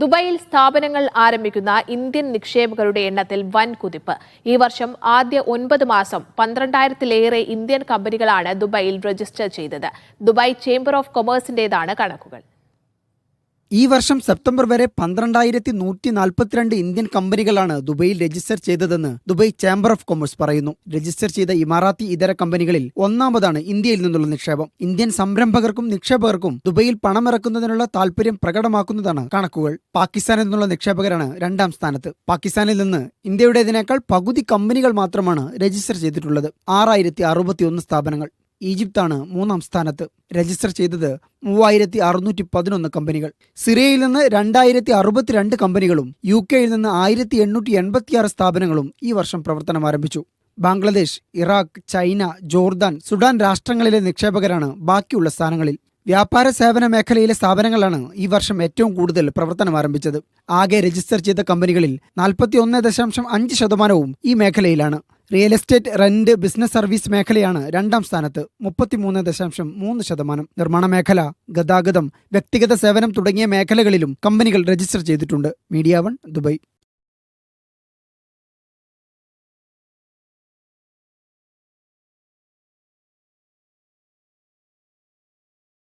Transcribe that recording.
ദുബായിൽ സ്ഥാപനങ്ങൾ ആരംഭിക്കുന്ന ഇന്ത്യൻ നിക്ഷേപകരുടെ എണ്ണത്തിൽ വൻ കുതിപ്പ് ഈ വർഷം ആദ്യ ഒൻപത് മാസം പന്ത്രണ്ടായിരത്തിലേറെ ഇന്ത്യൻ കമ്പനികളാണ് ദുബായിൽ രജിസ്റ്റർ ചെയ്തത്. ദുബായ് ചേംബർ ഓഫ് കൊമേഴ്സിന്റേതാണ് കണക്കുകൾ. ഈ വർഷം സെപ്റ്റംബർ വരെ പന്ത്രണ്ടായിരത്തി നൂറ്റി നാൽപ്പത്തിരണ്ട് ഇന്ത്യൻ കമ്പനികളാണ് ദുബൈയിൽ രജിസ്റ്റർ ചെയ്തതെന്ന് ദുബൈ ചേംബർ ഓഫ് കൊമേഴ്സ് പറയുന്നു. രജിസ്റ്റർ ചെയ്ത ഇമാറാത്തി ഇതര കമ്പനികളിൽ ഒന്നാമതാണ് ഇന്ത്യയിൽ നിന്നുള്ള നിക്ഷേപം. ഇന്ത്യൻ സംരംഭകർക്കും നിക്ഷേപകർക്കും ദുബൈയിൽ പണമിറക്കുന്നതിനുള്ള താൽപര്യം പ്രകടമാക്കുന്നതാണ് കണക്കുകൾ. പാകിസ്ഥാനിൽ നിന്നുള്ള നിക്ഷേപകരാണ് രണ്ടാം സ്ഥാനത്ത്. പാകിസ്ഥാനിൽ നിന്ന് ഇന്ത്യയുടേതിനേക്കാൾ പകുതി കമ്പനികൾ മാത്രമാണ് രജിസ്റ്റർ ചെയ്തിട്ടുള്ളത്. ആറായിരത്തി സ്ഥാപനങ്ങൾ. ഈജിപ്താണ് മൂന്നാം സ്ഥാനത്ത് രജിസ്റ്റർ ചെയ്തത് മൂവായിരത്തി അറുന്നൂറ്റി പതിനൊന്ന് കമ്പനികൾ. സിറിയയിൽ നിന്ന് രണ്ടായിരത്തി അറുപത്തിരണ്ട് കമ്പനികളും യു കെയിൽ നിന്ന് ആയിരത്തി എണ്ണൂറ്റി എൺപത്തിയാറ് സ്ഥാപനങ്ങളും ഈ വർഷം പ്രവർത്തനം ആരംഭിച്ചു. Bangladesh Iraq China Jordan Sudan രാഷ്ട്രങ്ങളിലെ നിക്ഷേപകരാണ് ബാക്കിയുള്ള സ്ഥാനങ്ങളിൽ. വ്യാപാര സേവന മേഖലയിലെ സ്ഥാപനങ്ങളാണ് ഈ വർഷം ഏറ്റവും കൂടുതൽ പ്രവർത്തനം ആരംഭിച്ചത്. ആകെ രജിസ്റ്റർ ചെയ്ത കമ്പനികളിൽ നാൽപ്പത്തി ഒന്ന് ദശാംശം അഞ്ച് ശതമാനവും ഈ മേഖലയിലാണ്. Real estate rent business service മേഖലയാണ് രണ്ടാം സ്ഥാനത്ത്. മുപ്പത്തിമൂന്ന് ദശാംശം മൂന്ന് ശതമാനം നിർമ്മാണ മേഖല ഗതാഗതം വ്യക്തിഗത സേവനം തുടങ്ങിയ മേഖലകളിലും കമ്പനികൾ രജിസ്റ്റർ ചെയ്തിട്ടുണ്ട്. Media one Dubai.